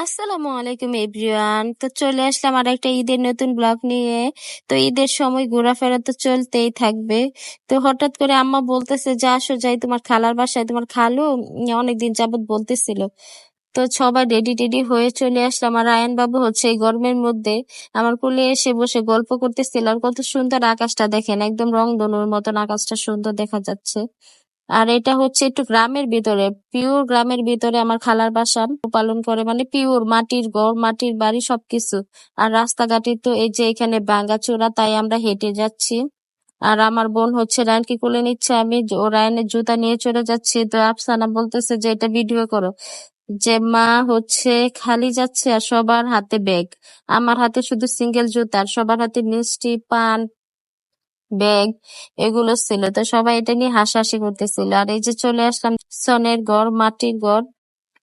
আসসালামু আলাইকুম, এভরিওয়ান। তো চলে আসলাম আর একটা ঈদের নতুন ব্লগ নিয়ে। তো ঈদের সময় ঘোরাফেরা তো চলতেই থাকবে। তো হঠাৎ করে আম্মা বলতেছে, যে আসো, যাই তোমার খালার বাসায়। তোমার খালু অনেকদিন যাবত বলতেছিল। তো সবাই রেডি টেডি হয়ে চলে আসলাম। আর আয়ন বাবু হচ্ছে এই গরমের মধ্যে আমার কোলে এসে বসে গল্প করতেছিল। আর কত সুন্দর আকাশটা দেখেন, একদম রংধনুর মতন আকাশটা সুন্দর দেখা যাচ্ছে। আর এটা হচ্ছে একটু গ্রামের ভিতরে পিওর গ্রামের ভিতরে আমার খালার বাসা পালন করে মানে পিওর মাটির ঘর, মাটির বাড়ি সবকিছু। আর রাস্তাঘাটে তো এই যে এখানে চোরা তাই আমরা হেঁটে যাচ্ছি। আর আমার বোন হচ্ছে রায়নকে কোলে নিচ্ছে, আমি ও রায়নের জুতা নিয়ে চলে যাচ্ছি। তো আফসানা বলতেছে যে, এটা ভিডিও করো। যে মা হচ্ছে খালি যাচ্ছে আর সবার হাতে ব্যাগ আমার হাতে শুধু সিঙ্গেল জুতা, আর সবার হাতে মিষ্টি, পান ব্যাগ, এগুলো ছিল। তো সবাই এটা নিয়ে হাসাহাসি করতেছিল। আর এই যে চলে আসলাম সনের ঘর, মাটির ঘর।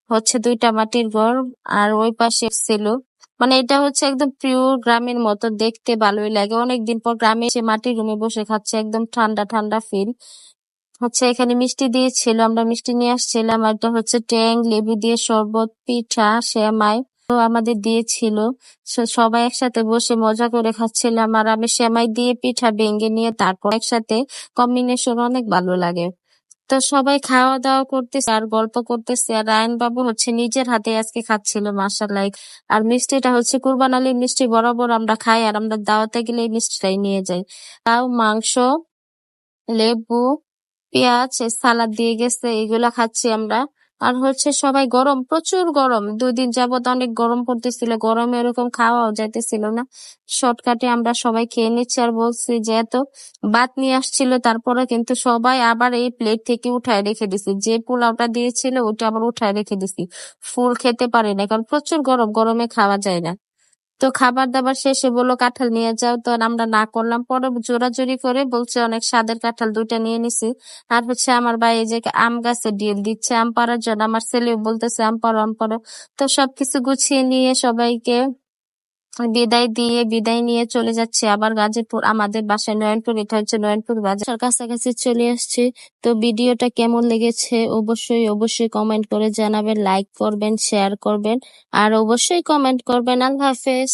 হচ্ছে দুইটা মাটির ঘর আর ওই পাশে ছিল। মানে এটা হচ্ছে একদম পিওর গ্রামের মতো, দেখতে ভালোই লাগে। অনেকদিন পর গ্রামে এসে মাটির রুমে বসে খাচ্ছে, একদম ঠান্ডা ঠান্ডা ফিল হচ্ছে এখানে মিষ্টি দিয়েছিল, আমরা মিষ্টি নিয়ে আসছিলাম। আর এটা হচ্ছে ট্যাং, লেবু দিয়ে শরবত, পিঠা শ্যামাই আমাদের দিয়েছিল। সবাই একসাথে বসে মজা করে খাচ্ছিলাম আর আমি সেমাই দিয়ে পিঠা ভেঙে নিয়ে তারপর একসাথে কম্বিনেশন অনেক ভালো লাগে। তো সবাই খাওয়া দাওয়া করতেছে আর গল্প করতেছে আর রায়ন বাবু হচ্ছে নিজের হাতে আজকে খাচ্ছিল মাসাল্লাহ আর মিষ্টিটা হচ্ছে কুরবান আলীর মিষ্টি বরাবর আমরা খাই আর আমরা দাওয়াতে গেলে এই মিষ্টিটাই নিয়ে যাই। তাও মাংস, লেবু, পেঁয়াজ সালাদ দিয়ে গেছে, এগুলা খাচ্ছি আমরা। আর হচ্ছে সবাই গরম, প্রচুর গরম। দুই দিন যাবত অনেক গরম পড়তেছিল, গরমে এরকম খাওয়াও যাইতেছিল না। শর্টকাটে আমরা সবাই খেয়ে নিচ্ছি আর বলছি যে এত ভাত নিয়ে আসছিল, তারপরে কিন্তু সবাই আবার এই প্লেট থেকে উঠায় রেখে দিছি। যে পোলাওটা দিয়েছিল, ওটা আবার উঠায় রেখে দিছি। ফুল খেতে পারি না, কারণ প্রচুর গরম, গরমে খাওয়া যায় না। তো খাবার দাবার শেষে বলল, কাঁঠাল নিয়ে যাও। তো আমরা না করলাম। পরে জোরাজোরি করে বলছে, অনেক স্বাদের কাঁঠাল দুইটা নিয়ে নিছি। আর হচ্ছে আমার ভাই যে আম গাছে ডিল দিচ্ছে, আম পাড়ার জন্য। আমার ছেলেও বলতেছে, আম পাড়ো আম পাড়ো। তো সবকিছু গুছিয়ে নিয়ে সবাইকে বিদায় দিয়ে বিদায় নিয়ে চলে যাচ্ছি। আবার গাজীপুর, আমাদের বাসায় নয়নপুর, এটা হচ্ছে নয়নপুর বাজার। কাছাকাছি চলে আসছি। তো ভিডিওটা কেমন লেগেছে অবশ্যই অবশ্যই কমেন্ট করে জানাবেন লাইক করবেন শেয়ার করবেন, আর অবশ্যই কমেন্ট করবেন। আল্লাহ হাফেজ।